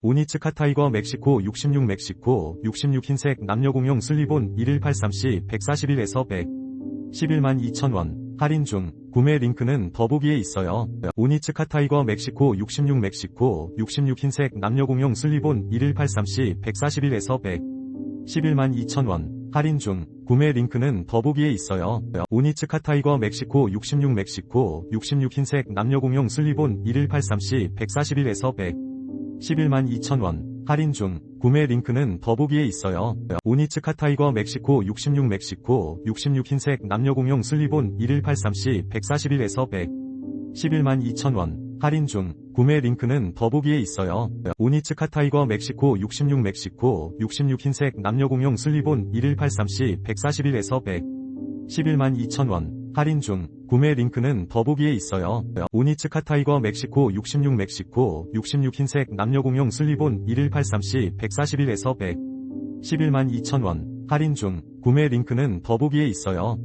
오니츠 카 타이거 멕시코 66 멕시코 66 흰색 남녀 공용 슬리본 1183C 141에서 100 11만 2천원 할인 중 구매 링크는 더보기에 있어요. 오니츠 카 타이거 멕시코 66 멕시코 66 흰색 남녀 공용 슬리본 1183C 141에서 100 11만 2천원 할인 중 구매 링크는 더보기에 있어요. 오니츠 카 타이거 멕시코 66 멕시코 66 흰색 남녀 공용 슬리본 1183C 141에서 100 11만 2천원. 할인 중. 구매 링크는 더보기에 있어요. 오니츠 카타이거 멕시코 66 멕시코 66 흰색 남녀 공용 슬리본 1183C 141에서 100 11만 2천원. 할인 중. 구매 링크는 더보기에 있어요. 오니츠 카타이거 멕시코 66 멕시코 66 흰색 남녀 공용 슬리본 1183C 141에서 100 11만 2천원 할인 중 구매 링크는 더보기에 있어요. 오니츠 카타이거 멕시코 66 멕시코 66 흰색 남녀 공용 슬리본 1183C 141에서 100 11만 2천원 할인 중 구매 링크는 더보기에 있어요.